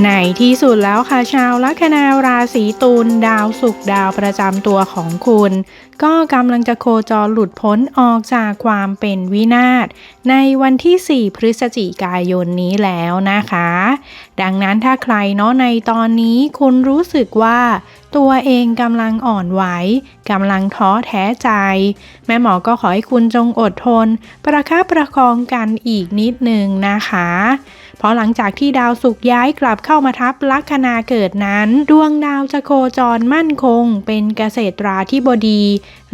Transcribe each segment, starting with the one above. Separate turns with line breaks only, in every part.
ในที่สุดแล้วค่ะชาวลัคนาราศีตุลดาวศุกดาวประจำตัวของคุณ ก็กำลังจะโคจรหลุดพ้นออกจากความเป็นวินาศในวันที่ 4 พฤศจิกายนนี้แล้วนะคะ ดังนั้นถ้าใครเนาะในตอนนี้คุณรู้สึกว่าตัวเองกำลังอ่อนไหวกำลังท้อแท้ใจ แม่หมอก็ขอให้คุณจงอดทน ประคับประคองกันอีกนิดนึงนะคะ เพราะหลังจากที่ดาวศุกร์ย้ายกลับเข้ามาทับลัคนาเกิดนั้น ดวงดาวจะโคจรมั่นคง เป็นเกษตราธิบดี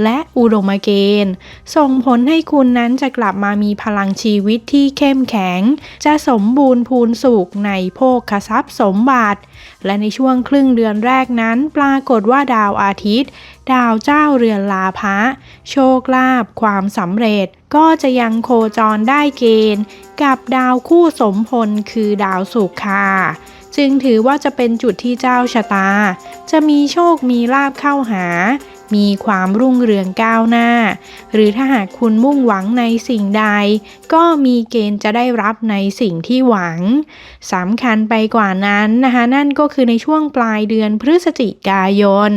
และอุดมเกณฑ์ ส่งผลให้คุณนั้นจะกลับมามีพลังชีวิตที่เข้มแข็ง จะสมบูรณ์พูนสุขในโภคทรัพย์สมบัติ และในช่วงครึ่งเดือนแรกนั้น ปรากฏว่าดาวอาทิตย์ ดาวเจ้าเรือนลาภะโชคลาภความสำเร็จ ก็จะยังโคจรได้เกณฑ์ กับดาวคู่สมพลคือดาวศุกร์ค่ะจึงถือว่าจะเป็นจุดที่เจ้าชะตา จะมีโชคมีลาบเข้าหา มีความรุ่งเรืองก้าวหน้า หรือถ้าหากคุณมุ่งหวังในสิ่งใด ก็มีเกณฑ์จะได้รับในสิ่งที่หวังสำคัญไปกว่านั้นนะคะนั่นก็คือในช่วงปลายเดือนพฤศจิกายน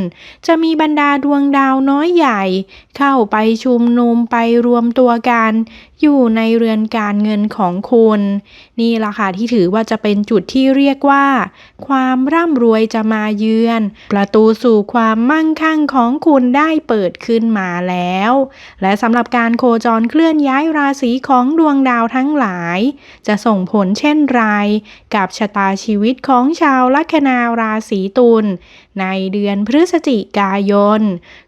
จะมีบรรดาดวงดาวน้อยใหญ่ เข้าไปชุมนุมไปรวมตัวกัน อยู่ในเรือนการเงินของคุณ นี่ล่ะค่ะที่ถือว่าจะเป็นจุดที่เรียกว่า ความร่ำรวยจะมาเยือน ประตูสู่ความมั่งคั่งของคุณได้เปิดขึ้นมาแล้ว และสำหรับการโคจรเคลื่อนย้ายราศีของดวงดาวทั้งหลาย จะส่งผลเช่นไร กับชะตาชีวิตของชาวลัคนาราศีตุลในเดือนพฤศจิกายน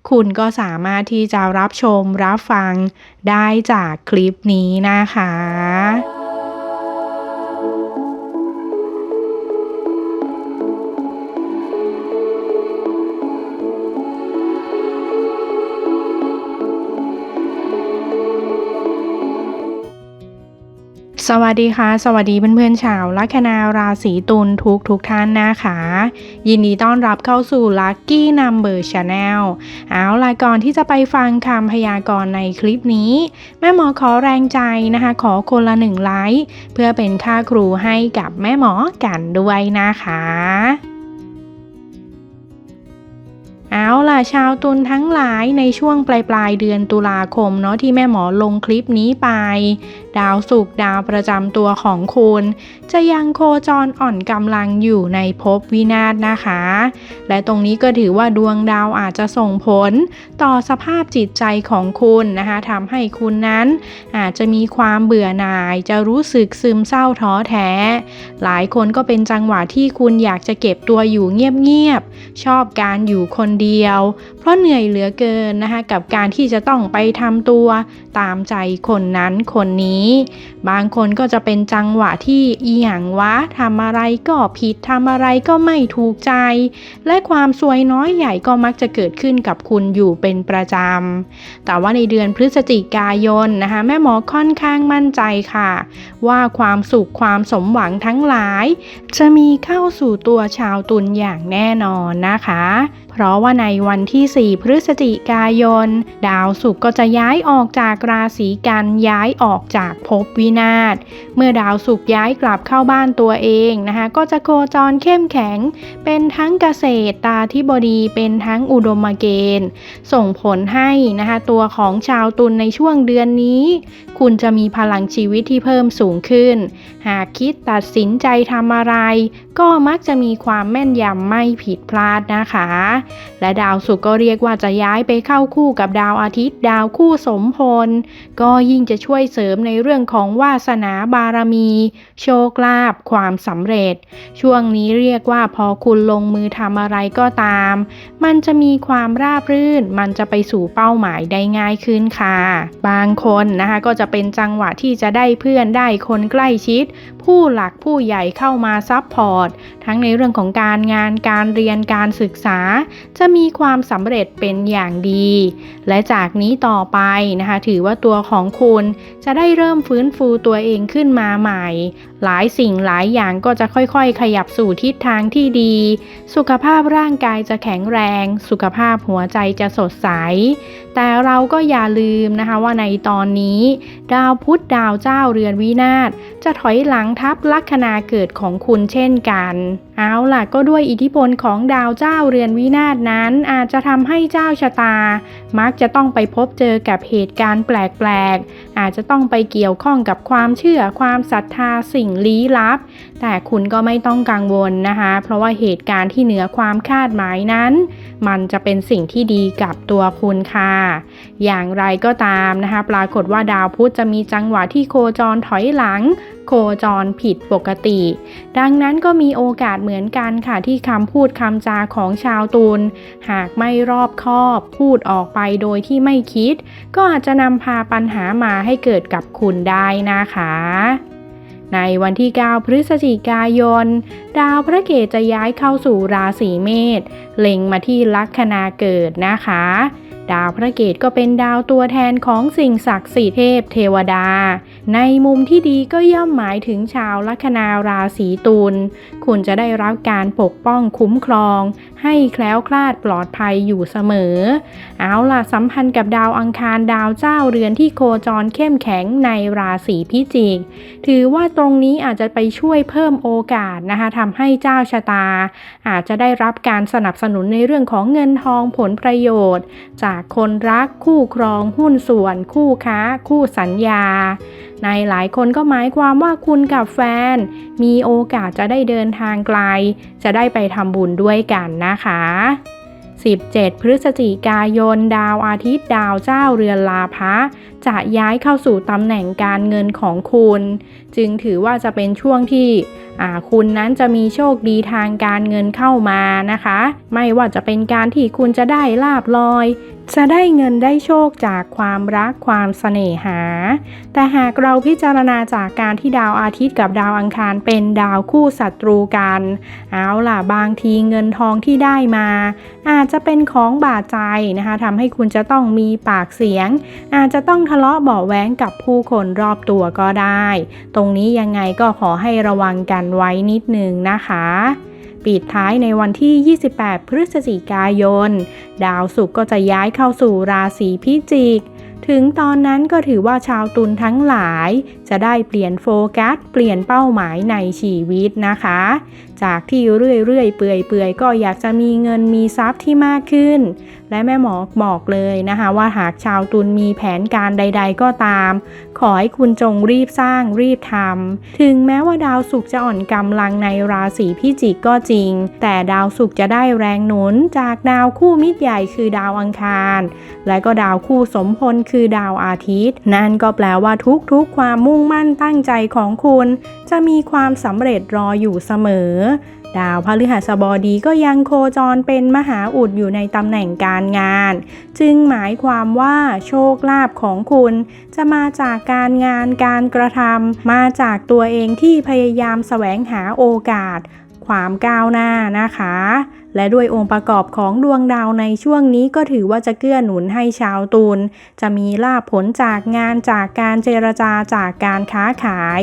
คุณก็สามารถที่จะรับชมรับฟังได้จากคลิปนี้นะคะ สวัสดีค่ะ สวัสดีเพื่อนๆชาวลัคนาราศีตุลทุกทุกท่านนะคะ ยินดีต้อนรับเข้าสู่ Lucky Number Channel เอาล่ะก่อนที่จะไปฟังคำพยากรณ์ในคลิปนี้ แม่หมอขอแรงใจนะคะ ขอคนละหนึ่งไลค์เพื่อเป็นค่าครูให้กับแม่หมอกันด้วยนะคะเอาล่ะชาวตุลทั้งหลายในช่วงปลายปลายเดือนตุลาคมเนาะที่แม่หมอลงคลิปนี้ไป ดาวศุกดาวประจำตัวของคุณ จะยังโคจรอ่อนกำลังอยู่ในภพวินาศนะคะ และตรงนี้ก็ถือว่าดวงดาวอาจจะส่งผล ต่อสภาพจิตใจของคุณนะคะทำให้คุณนั้น อาจจะมีความเบื่อหน่าย จะรู้สึกซึมเศร้าท้อแท้ หลายคนก็เป็นจังหวะที่คุณอยากจะเก็บตัวอยู่เงียบๆชอบการอยู่คนเดียว เพราะเหนื่อยเหลือเกินนะคะกับการที่จะต้องไปทำตัวตามใจคนนั้นคนนี้บางคนก็จะเป็นจังหวะที่อีหยังวะทำอะไรก็ผิดทำอะไรก็ไม่ถูกใจ และความสวยน้อยใหญ่ก็มักจะเกิดขึ้นกับคุณอยู่เป็นประจำ แต่ว่าในเดือนพฤศจิกายนนะคะแม่หมอค่อนข้างมั่นใจค่ะ ว่าความสุขความสมหวังทั้งหลาย จะมีเข้าสู่ตัวชาวตุลอย่างแน่นอนนะคะเพราะว่าในวันที่ 4 พฤศจิกายน ดาวศุกร์ก็จะย้ายออกจากราศีกันย้ายออกจากภพวินาศ เมื่อดาวศุกร์ย้ายกลับเข้าบ้านตัวเองนะคะก็จะโคจรเข้มแข็ง เป็นทั้งเกษตรตาธิบดีเป็นทั้งอุดมเกณฑ์ ส่งผลให้นะคะตัวของชาวตุลในช่วงเดือนนี้ คุณจะมีพลังชีวิตที่เพิ่มสูงขึ้น หากคิดตัดสินใจทำอะไร ก็มักจะมีความแม่นยำไม่ผิดพลาดนะคะและดาวศุกร์ก็เรียกว่าจะย้ายไปเข้าคู่กับดาวอาทิตย์ ดาวคู่สมพล ก็ยิ่งจะช่วยเสริมในเรื่องของวาสนาบารมี โชคลาภความสำเร็จ ช่วงนี้เรียกว่าพอคุณลงมือทำอะไรก็ตาม มันจะมีความราบรื่น มันจะไปสู่เป้าหมายได้ง่ายขึ้นค่ะ บางคนนะคะก็จะเป็นจังหวะที่จะได้เพื่อนได้คนใกล้ชิด ผู้หลักผู้ใหญ่เข้ามาซับพอร์ตทั้งในเรื่องของการงานการเรียนการศึกษาจะมีความสำเร็จเป็นอย่างดี และจากนี้ต่อไปนะคะ ถือว่าตัวของคุณจะได้เริ่มฟื้นฟูตัวเองขึ้นมาใหม่ หลายสิ่งหลายอย่างก็จะค่อยๆ ขยับสู่ทิศทางที่ดี สุขภาพร่างกายจะแข็งแรง สุขภาพหัวใจจะสดใส แต่เราก็อย่าลืมนะคะว่าในตอนนี้ ดาวพุธดาวเจ้าเรือนวินาศจะถอยหลังทับลัคนาเกิดของคุณเช่นกันเอาล่ะก็ด้วยอิทธิพลของดาวเจ้าเรือนวินาศนั้นอาจจะทำให้เจ้าชะตา มักจะต้องไปพบเจอกับเหตุการณ์แปลกๆ อาจจะต้องไปเกี่ยวข้องกับความเชื่อความศรัทธาสิ่งลี้ลับ แต่คุณก็ไม่ต้องกังวลนะคะ เพราะว่าเหตุการณ์ที่เหนือความคาดหมายนั้น มันจะเป็นสิ่งที่ดีกับตัวคุณค่ะ อย่างไรก็ตามนะคะ ปรากฏว่าดาวพุธจะมีจังหวะที่โคจรถอยหลัง โคจรผิดปกติ ดังนั้นก็มีโอกาสเหมือนกันค่ะที่คำพูดคำจาของชาวตุลหากไม่รอบคอบพูดออกไปโดยที่ไม่คิด ก็อาจจะนำพาปัญหามาให้เกิดกับคุณได้นะคะ ในวันที่ 9 พฤศจิกายน ดาวพระเกตจะย้ายเข้าสู่ราศีเมษเล็งมาที่ลัคนาเกิดนะคะ ดาวพระเกตก็เป็นดาวตัวแทนของสิ่งศักดิ์สิทธิ์เทพเทวดา ในมุมที่ดีก็ย่อมหมายถึงชาวลัคนาราศีตุลคุณจะได้รับการปกป้องคุ้มครอง ให้แคล้วคลาดปลอดภัยอยู่เสมอ เอาล่ะสัมพันธ์กับดาวอังคารดาวเจ้าเรือนที่โคจรเข้มแข็งในราศีพิจิก ถือว่าตรงนี้อาจจะไปช่วยเพิ่มโอกาสนะคะทำให้เจ้าชะตา อาจจะได้รับการสนับสนุนในเรื่องของเงินทองผลประโยชน์ จากคนรักคู่ครองหุ้นส่วน คู่ค้า คู่สัญญา ในหลายคนก็หมายความว่าคุณกับแฟน มีโอกาสจะได้เดินทางไกล จะได้ไปทำบุญด้วยกันนะคะ 17 พฤศจิกายน ดาวอาทิตย์ดาวเจ้าเรือนลาพะ จะย้ายเข้าสู่ตำแหน่งการเงินของคุณ จึงถือว่าจะเป็นช่วงที่คุณนั้นจะมีโชคดีทางการเงินเข้ามานะคะ ไม่ว่าจะเป็นการที่คุณจะได้ลาบลอย จะได้เงินได้โชคจากความรักความเสน่หา แต่หากเราพิจารณาจากการที่ดาวอาทิตย์กับดาวอังคารเป็นดาวคู่ศัตรูกัน เอาล่ะบางทีเงินทองที่ได้มา อาจจะเป็นของบาดใจนะคะทำให้คุณจะต้องมีปากเสียง อาจจะต้องทะเลาะเบาะแว้งกับผู้คนรอบตัวก็ได้ ตรงงนี้ยังไงก็ขอให้ระวังกันไว้นิดนึงนะคะ ปิดท้ายในวันที่ 28 พฤศจิกายน ดาวศุกร์ก็จะย้ายเข้าสู่ราศีพิจิกถึงตอนนั้นก็ถือว่าชาวตุลทั้งหลาย จะได้เปลี่ยนโฟกัส เปลี่ยนเป้าหมายในชีวิตนะคะ จากที่เรื่อยๆเปื่อยๆก็อยากจะมีเงินมีทรัพย์ที่มากขึ้น และแม่หมอบอกเลยนะคะว่าหากชาวตุลมีแผนการใด ๆ ก็ตาม ขอให้คุณจงรีบสร้างรีบทำถึงแม้ว่าดาวศุกร์จะอ่อนกำลังในราศีพิจิกก็จริง แต่ดาวศุกร์จะได้แรงหนุนจากดาวคู่มิตรใหญ่คือดาวอังคาร และก็ดาวคู่สมพลคือดาวอาทิตย์ นั่นก็แปลว่าทุกๆความมุ่งมั่นตั้งใจของคุณ จะมีความสำเร็จรออยู่เสมอดาวพฤหัสบดีก็ยังโคจรเป็นมหาอุดอยู่ในตำแหน่งการงาน จึงหมายความว่าโชคลาภของคุณจะมาจากการงานการกระทำมาจากตัวเองที่พยายามแสวงหาโอกาส ความก้าวหน้านะคะ และด้วยองค์ประกอบของดวงดาวในช่วงนี้ก็ถือว่าจะเกื้อหนุนให้ชาวตุลจะมีลาภผลจากงานจากการเจรจาจากการค้าขาย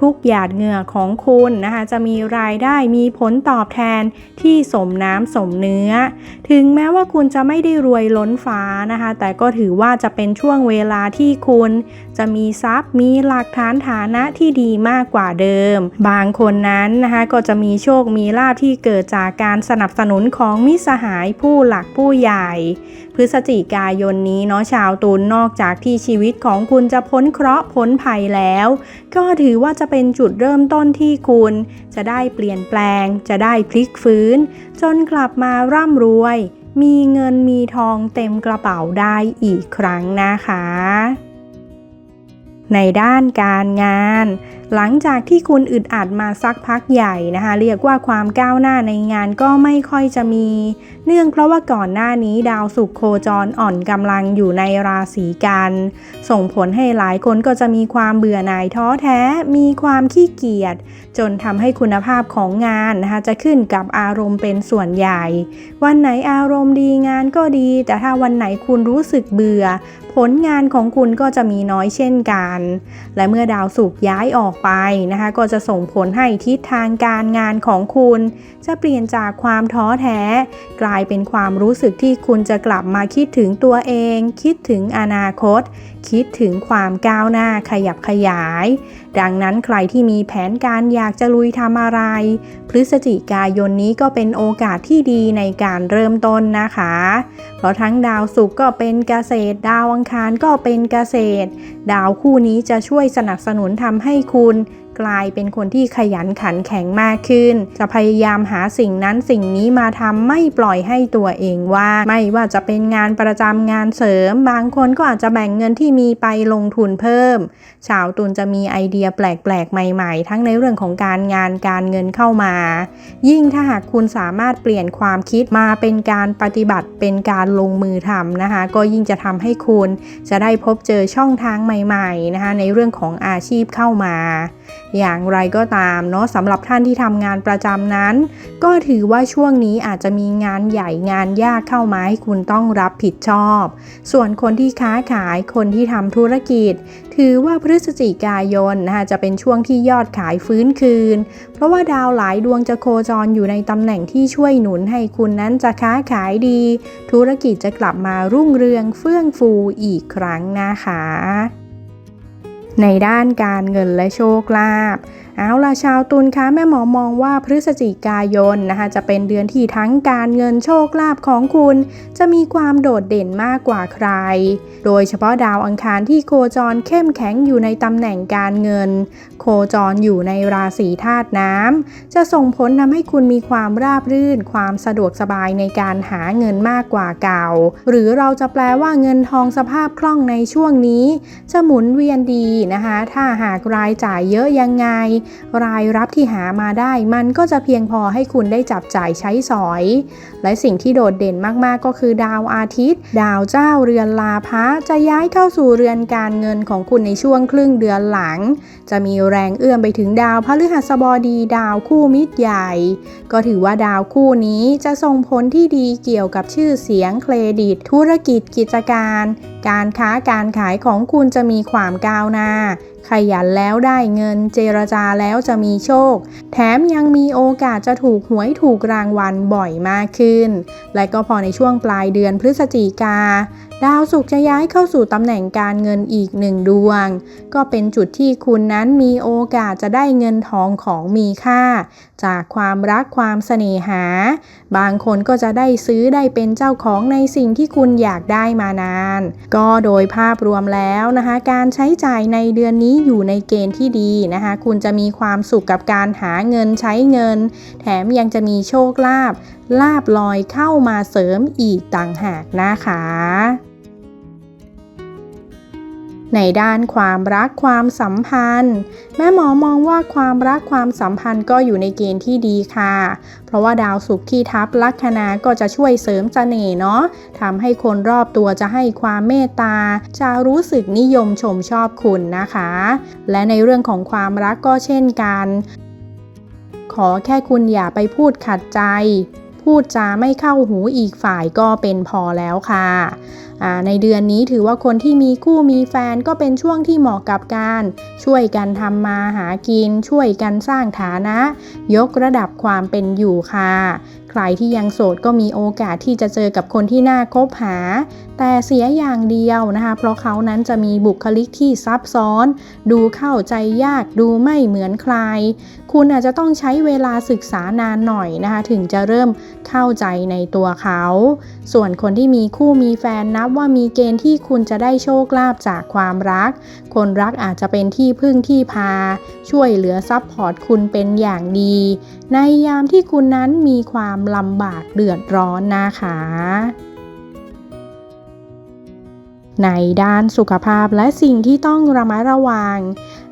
ทุกๆหยาดเหงื่อของคุณนะคะจะมีรายได้มีผลตอบแทนที่สมน้ำสมเนื้อ ถึงแม้ว่าคุณจะไม่ได้รวยล้นฟ้านะคะ แต่ก็ถือว่าจะเป็นช่วงเวลาที่คุณ จะมีทรัพย์มีหลักฐานฐานะที่ดีมากกว่าเดิม บางคนนั้นนะคะก็จะมีโชคมีลาภที่เกิดจากการสนับสนุนของมิสหายผู้หลักผู้ใหญ่ พฤศจิกายนนี้เนาะชาวตุลนอกจากที่ชีวิตของคุณจะพ้นเคราะห์พ้นภัยแล้ว ก็ถือว่าจะเป็นจุดเริ่มต้นที่คุณ จะได้เปลี่ยนแปลง จะได้พลิกฟื้น จนกลับมาร่ำรวย มีเงินมีทองเต็มกระเป๋าได้อีกครั้งนะคะ ในด้านการงาน หลังจากที่คุณอึดอัดมาสักพักใหญ่นะคะ เรียกว่าความก้าวหน้าในงานก็ไม่ค่อยจะมี เนื่องเพราะว่าก่อนหน้านี้ดาวศุกโคจรอ่อนกำลังอยู่ในราศีกัน ส่งผลให้หลายคนก็จะมีความเบื่อหน่ายท้อแท้ มีความขี้เกียจจนทำให้คุณภาพของงานนะคะจะขึ้นกับอารมณ์เป็นส่วนใหญ่ วันไหนอารมณ์ดีงานก็ดี แต่ถ้าวันไหนคุณรู้สึกเบื่อ ผลงานของคุณก็จะมีน้อยเช่นกัน และเมื่อดาวศุกย้ายออกไปนะคะ ก็จะส่งผลให้ทิศทางการงานของคุณ จะเปลี่ยนจากความท้อแท้ กลายเป็นความรู้สึกที่คุณจะกลับมาคิดถึงตัวเอง คิดถึงอนาคต คิดถึงความก้าวหน้าขยับขยาย ดังนั้นใครที่มีแผนการอยากจะลุยทำอะไร พฤศจิกายนนี้ก็เป็นโอกาสที่ดีในการเริ่มต้นนะคะ เพราะทั้งดาวศุกร์ก็เป็นเกษตร ดาวอังคารก็เป็นเกษตร ดาวคู่นี้จะช่วยสนับสนุนทำให้คุณบุญ กลายเป็นคนที่ขยันขันแข็งมากขึ้น จะพยายามหาสิ่งนั้นสิ่งนี้มาทำไม่ปล่อยให้ตัวเองว่า ไม่ว่าจะเป็นงานประจำงานเสริม บางคนก็อาจจะแบ่งเงินที่มีไปลงทุนเพิ่ม ชาวตุลจะมีไอเดียแปลกๆ ใหม่ๆ ทั้งในเรื่องของการงานการเงินเข้ามา ยิ่งถ้าหากคุณสามารถเปลี่ยนความคิดมาเป็นการปฏิบัติเป็นการลงมือทำนะคะ ก็ยิ่งจะทำให้คุณจะได้พบเจอช่องทางใหม่ๆนะคะในเรื่องของอาชีพเข้ามา อย่างไรก็ตามเนาะสำหรับท่านที่ทำงานประจำนั้น ก็ถือว่าช่วงนี้อาจจะมีงานใหญ่งานยากเข้ามาให้คุณต้องรับผิดชอบ ส่วนคนที่ค้าขายคนที่ทำธุรกิจ ถือว่าพฤศจิกายนนะคะจะเป็นช่วงที่ยอดขายฟื้นคืน เพราะว่าดาวหลายดวงจะโคจรอยู่ในตำแหน่งที่ช่วยหนุนให้คุณนั้นจะค้าขายดี ธุรกิจจะกลับมารุ่งเรืองเฟื่องฟูอีกครั้งนะคะ ในด้านการเงินและโชคลาภ เอาล่ะชาวตุลคะแม่หมอมองว่าพฤศจิกายนนะคะจะเป็นเดือนที่ทั้งการเงินโชคลาภของคุณ จะมีความโดดเด่นมากกว่าใคร โดยเฉพาะดาวอังคารที่โคจรเข้มแข็งอยู่ในตำแหน่งการเงิน โคจรอยู่ในราศีธาตุน้ำจะส่งผลทำให้คุณมีความราบรื่น ความสะดวกสบายในการหาเงินมากกว่าเก่า หรือเราจะแปลว่าเงินทองสภาพคล่องในช่วงนี้ จะหมุนเวียนดีนะคะ ถ้าหากรายจ่ายเยอะยังไงรายรับที่หามาได้ มันก็จะเพียงพอให้คุณได้จับจ่ายใช้สอย และสิ่งที่โดดเด่นมากๆก็คือดาวอาทิตย์ ดาวเจ้าเรือนลาภะจะย้ายเข้าสู่เรือนการเงินของคุณในช่วงครึ่งเดือนหลัง จะมีแรงเอื้อมไปถึงดาวพฤหัสบดีดาวคู่มิตรใหญ่ ก็ถือว่าดาวคู่นี้จะส่งผลที่ดีเกี่ยวกับชื่อเสียงเครดิต ธุรกิจกิจการ การค้าการขายของคุณจะมีความก้าวหน้า ขยันแล้วได้เงิน เจรจาแล้วจะมีโชคแถมยังมีโอกาสจะถูกหวยถูกรางวัลบ่อยมากขึ้น และก็พอในช่วงปลายเดือนพฤศจิกา ดาวศุกร์จะย้ายเข้าสู่ตำแหน่งการเงินอีกหนึ่งดวง ก็เป็นจุดที่คุณนั้นมีโอกาสจะได้เงินทองของมีค่า จากความรักความเสน่หา บางคนก็จะได้ซื้อได้เป็นเจ้าของในสิ่งที่คุณอยากได้มานาน ก็โดยภาพรวมแล้วนะคะ การใช้จ่ายในเดือนนี้อยู่ในเกณฑ์ที่ดีนะคะ คุณจะมีความสุขกับการหาเงินใช้เงิน แถมยังจะมีโชคลาภลาบลอยเข้ามาเสริมอีกต่างหากนะคะในด้านความรักความสัมพันธ์ แม่หมอมองว่าความรักความสัมพันธ์ก็อยู่ในเกณฑ์ที่ดีค่ะ เพราะว่าดาวศุกร์ที่ทับลัคนาก็จะช่วยเสริมเสน่ห์เนาะทำให้คนรอบตัวจะให้ความเมตตา จะรู้สึกนิยมชมชอบคุณนะคะ และในเรื่องของความรักก็เช่นกัน ขอแค่คุณอย่าไปพูดขัดใจ พูดจาไม่เข้าหูอีกฝ่ายก็เป็นพอแล้วค่ะในเดือนนี้ถือว่าคนที่มีคู่มีแฟนก็เป็นช่วงที่เหมาะกับการ ช่วยกันทำมาหากิน ช่วยกันสร้างฐานะ ยกระดับความเป็นอยู่ค่ะ รที่ยังโสดก็มีโอกาสที่จะเจอกับคนที่น่าคบหา แต่เสียอย่างเดียวนะคะ เพราะเขานั้นจะมีบุคลิกที่ซับซ้อน ดูเข้าใจยากดูไม่เหมือนใคร คุณอาจจะต้องใช้เวลาศึกษานานหน่อยนะคะ ถึงจะเริ่มเข้าใจในตัวเขา ส่วนคนที่มีคู่มีแฟนนับว่ามีเกณฑ์ที่คุณจะได้โชคลาภจากความรัก คนรักอาจจะเป็นที่พึ่งที่พา ช่วยเหลือซับพอร์ตคุณเป็นอย่างดี ในยามที่คุณนั้นมีความลำบากเดือดร้อนนะคะ ในด้านสุขภาพและสิ่งที่ต้องระมัดระวัง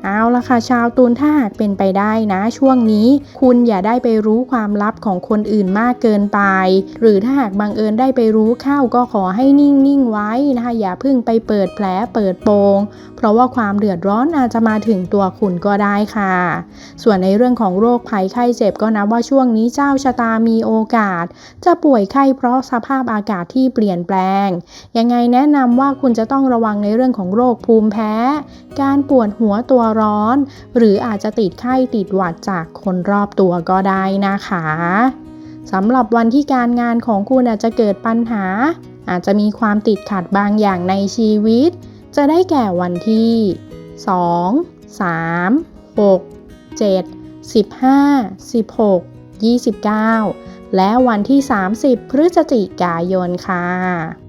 เอาละค่ะชาวตุลถ้าหากเป็นไปได้นะ ช่วงนี้ คุณอย่าได้ไปรู้ความลับของคนอื่นมากเกินไป หรือถ้าหากบังเอิญได้ไปรู้เข้าก็ขอให้นิ่งๆไว้นะคะ อย่าเพิ่งไปเปิดแผลเปิดโปง เพราะว่าความเดือดร้อนอาจจะมาถึงตัวคุณก็ได้ค่ะ ส่วนในเรื่องของโรคภัยไข้เจ็บก็นับว่าช่วงนี้เจ้าชะตามีโอกาส จะป่วยไข้เพราะสภาพอากาศที่เปลี่ยนแปลง ยังไงแนะนำว่าคุณจะต้องระวังในเรื่องของโรคภูมิแพ้ การปวดหัวตัวร้อน หรืออาจจะติดไข้ติดหวัดจากคนรอบตัวก็ได้นะคะสำหรับวันที่การงานของคุณอาจจะเกิดปัญหา อาจจะมีความติดขัดบางอย่างในชีวิต จะได้แก่วันที่ 2 3 6 7 15 16 29 และวันที่ 30 พฤศจิกายนค่ะ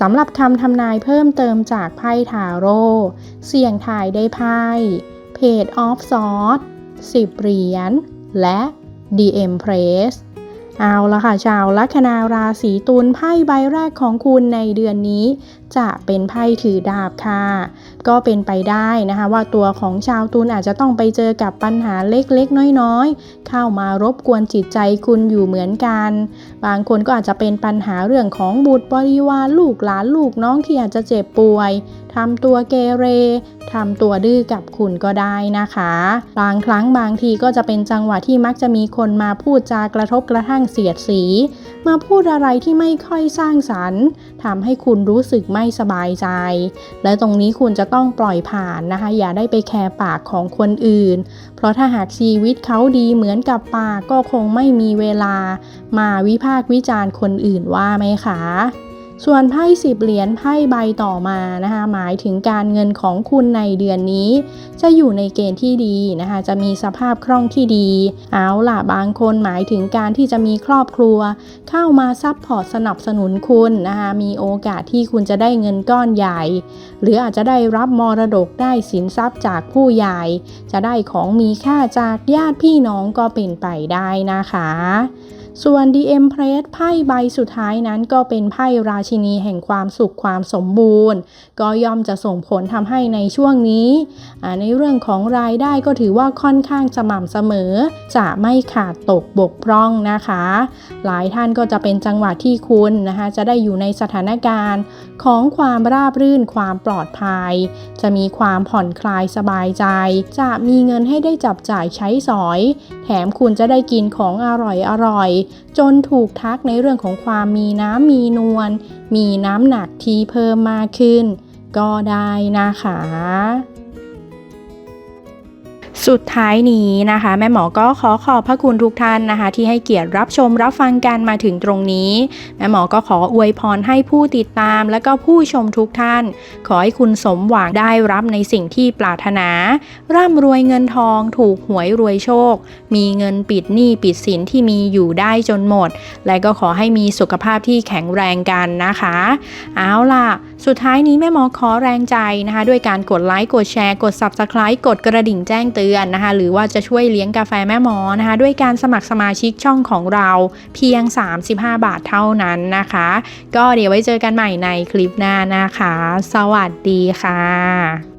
สำหรับคำทำนายเพิ่มเติมจากไพ่ทาโร่เสี่ยงทายได้ไพ่เพจออฟซอสสิบเหรียญ และ DM Press เอาละค่ะชาวลัคนาราศีตุลไพ่ใบแรกของคุณในเดือนนี้ จะเป็นไพ่ถือดาบค่ะ ก็เป็นไปได้นะคะว่าตัวของชาวตุลอาจจะต้องไปเจอกับปัญหาเล็กๆ น้อยๆ เข้ามารบกวนจิตใจคุณอยู่เหมือนกัน บางคนก็อาจจะเป็นปัญหาเรื่องของบุตรบริวารลูกหลานลูกน้องที่อาจจะเจ็บป่วยทำตัวเกเรทำตัวดื้อกับคุณก็ได้นะคะ บางครั้งบางทีก็จะเป็นจังหวะที่มักจะมีคนมาพูดจากระทบกระทั่งเสียดสี มาพูดอะไรที่ไม่ค่อยสร้างสรรค์ทำให้คุณรู้สึกไม่สบายใจ และตรงนี้คุณจะต้องปล่อยผ่านนะคะ อย่าได้ไปแคร์ปากของคนอื่น เพราะถ้าหากชีวิตเขาดีเหมือนกับปากก็คงไม่มีเวลา มาวิพากษ์วิจารณ์คนอื่นว่าไหมคะ ส่วนไพ่สิบเหรียญไพ่ใบต่อมานะคะหมายถึงการเงินของคุณในเดือนนี้ จะอยู่ในเกณฑ์ที่ดีนะคะจะมีสภาพคล่องที่ดี เอาล่ะบางคนหมายถึงการที่จะมีครอบครัว เข้ามาซับพอร์ตสนับสนุนคุณนะคะมีโอกาสที่คุณจะได้เงินก้อนใหญ่ หรืออาจจะได้รับมรดกได้สินทรัพย์จากผู้ใหญ่ จะได้ของมีค่าจากญาติพี่น้องก็เป็นไปได้นะคะ ส่วน The Empress ไพ่ใบสุดท้ายนั้นก็เป็นไพ่ราชินีแห่งความสุขความสมบูรณ์ ก็ย่อมจะส่งผลทำให้ในช่วงนี้ ในเรื่องของรายได้ก็ถือว่าค่อนข้างสม่ำเสมอ จะไม่ขาดตกบกพร่องนะคะ หลายท่านก็จะเป็นจังหวะที่คุณนะคะจะได้อยู่ในสถานการณ์ของความราบรื่นความปลอดภัย จะมีความผ่อนคลายสบายใจ จะมีเงินให้ได้จับจ่ายใช้สอย แถมคุณจะได้กินของอร่อยอร่อยจนถูกทักในเรื่องของความมีน้ำมีนวล มีน้ำหนักที่เพิ่มมากขึ้น ก็ได้นะคะ สุดท้ายนี้นะคะ แม่หมอก็ขอขอบพระคุณทุกท่านนะคะ ที่ให้เกียรติรับชมรับฟังกันมาถึงตรงนี้ แม่หมอก็ขออวยพรให้ผู้ติดตาม และก็ผู้ชมทุกท่าน ขอให้คุณสมหวังได้รับในสิ่งที่ปรารถนา ร่ำรวยเงินทองถูกหวยรวยโชค มีเงินปิดหนี้ปิดสินที่มีอยู่ได้จนหมด และก็ขอให้มีสุขภาพที่แข็งแรงกันนะคะ เอาล่ะ สุดท้ายนี้แม่หมอขอแรงใจนะคะ ด้วยการกดไลค์กดแชร์กด Subscribe กดกระดิ่งแจ้งเตือนอนนะคะ หรือว่าจะช่วยเลี้ยงกาแฟแม่หมอนะคะ ด้วยการสมัครสมาชิกช่องของเราเพียง 35 บาทเท่านั้นนะคะ ก็เดี๋ยวไว้เจอกันใหม่ในคลิปหน้านะคะ สวัสดีค่ะ